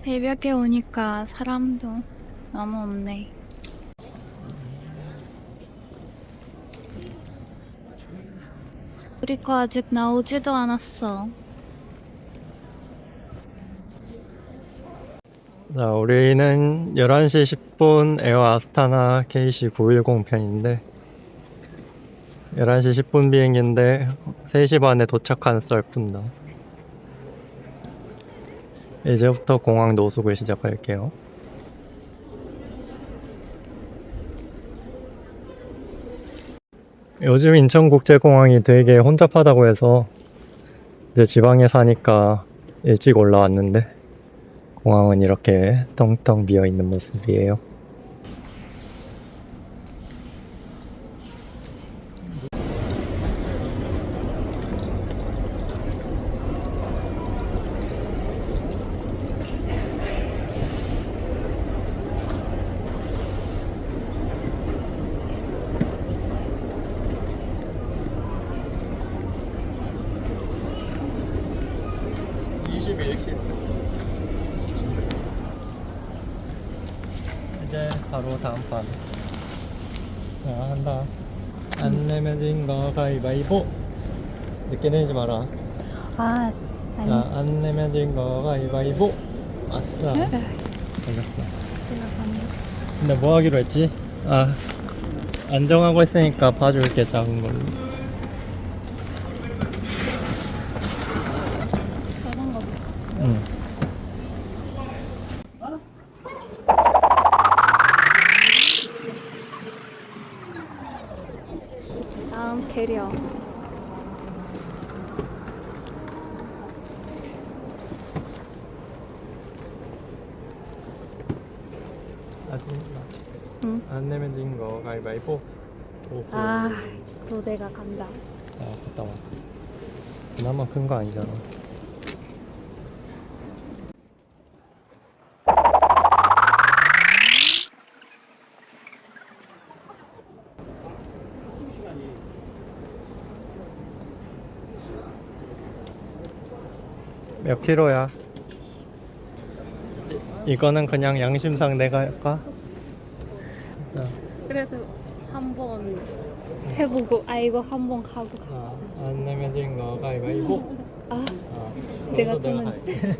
새벽에 오니까 사람도 너무 없네. 우리 거 아직 나오지도 않았어. 자, 우리는 11시 10분 에어 아스타나 KC 910 편인데 11시 10분 비행기인데 3시 반에 도착한 썰푼다. 이제부터 공항 노숙을 시작할게요. 요즘 인천국제공항이 되게 혼잡하다고 해서 이제 지방에 사니까 일찍 올라왔는데 공항은 이렇게 텅텅 비어 있는 모습이에요. 이제 바로 다음 판. 자, 한다. 안 내면 진 거 가위바위보. 늦게 내지 마라. 아, 아니. 자, 안 내면 진 거 가위바위보. 아싸. 네. 걸렸어. 근데 뭐 하기로 했지? 아, 안정하고 있으니까 봐줄게, 작은 걸로. 저런 거. 응. 다음 캐리어. 아직 응. 안 내면 진 거 가위바위보. 오호. 아, 두 대가 간다. 아, 갔다 와. 그나마 큰 거 아니잖아. 몇 킬로야? 이거는 그냥 양심상 내가 할까? 자, 그래도 한번 해보고, 아, 이거 한번 하고 가. 아, 안 내면 진거 가위바위보. 아, 아, 내가 할게.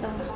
나.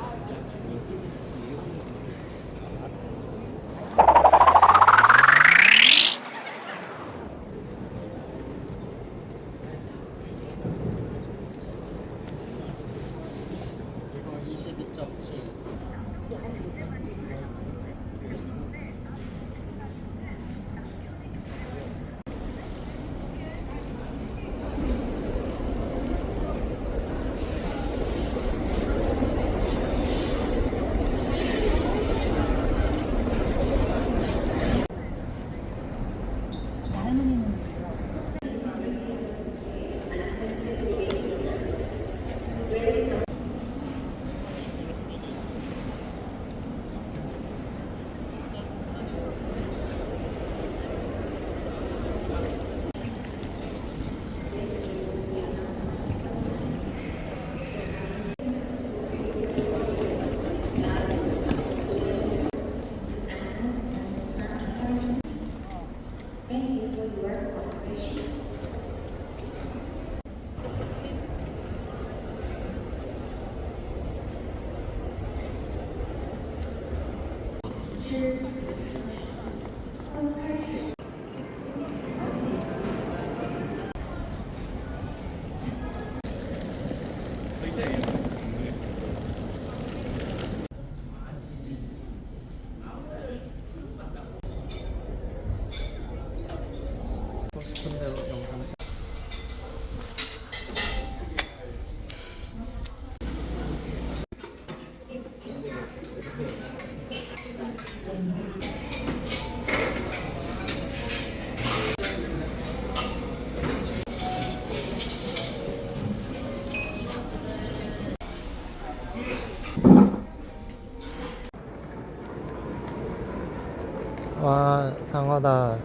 와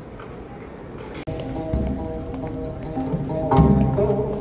상어다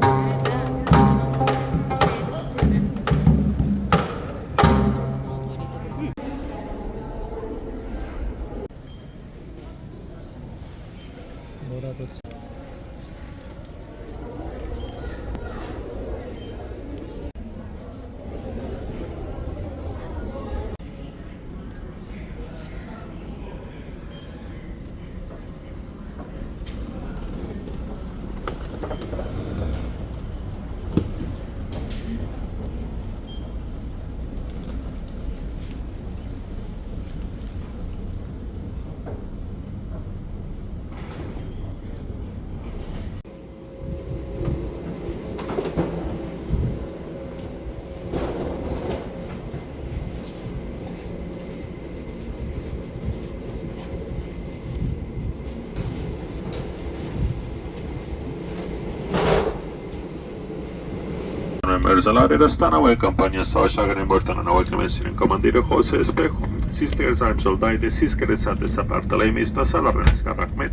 Merceler stanąłem, kompania Sosha Grimborton na ołek mesirin komandiru Jose Espejo, sister Zarm Soldaite, sister Sate Sapartalemista Salarenska Rahmet.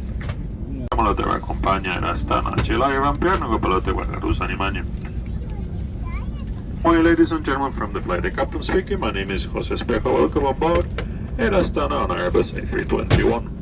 Paloteva kompania Rastana, Chela Evan Piano, Paloteva Rusa Nimania. Morning, ladies and gentlemen, from the flight, the captain speaking. My name is Jose Espejo. Welcome aboard. Erastana on Airbus A321.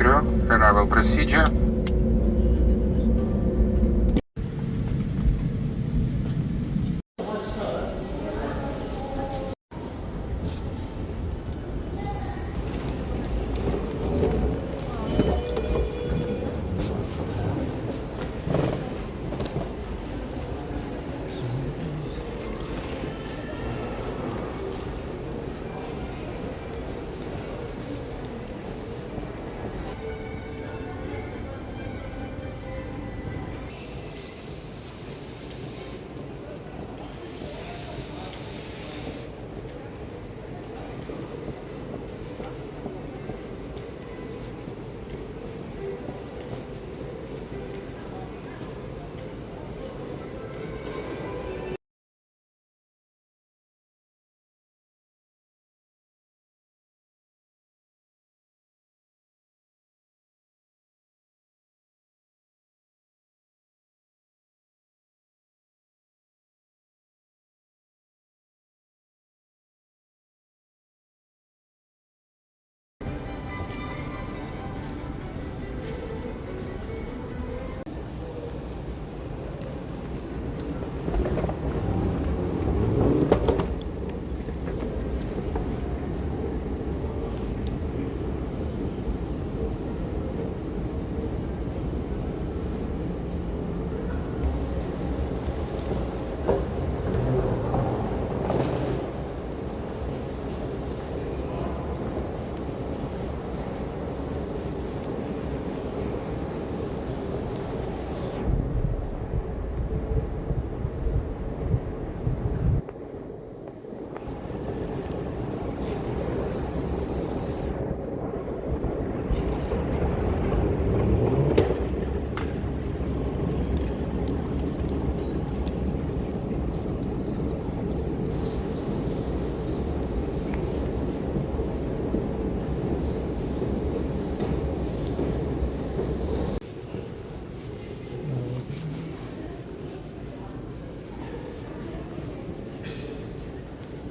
Nitro, Procedure.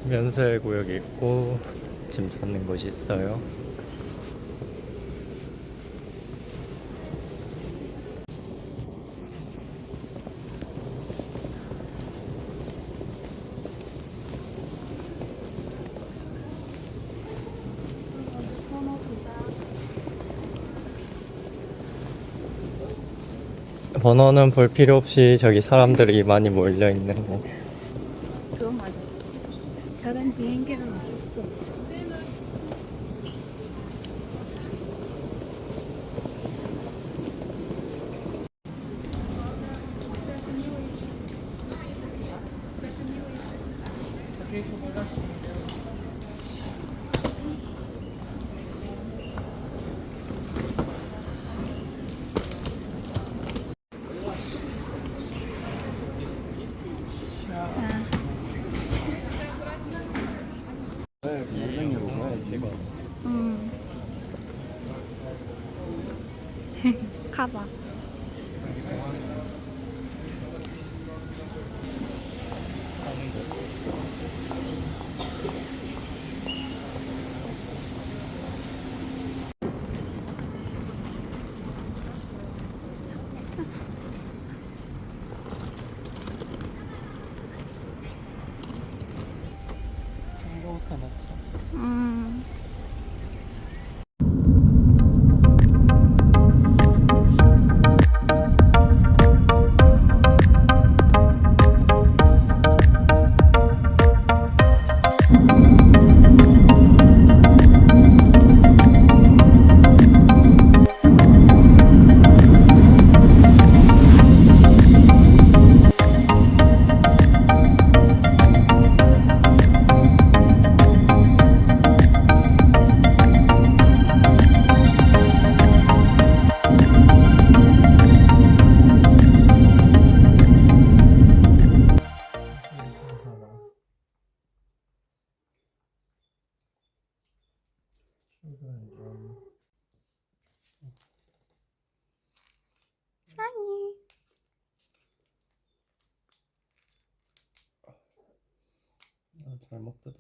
면세 구역이 있고 짐 찾는 곳이 있어요. 번호는 볼 필요 없이 저기 사람들이 많이 몰려 있는 거. 비행기는 없었어. 음. 가 아, 잘못 뜯어졌어.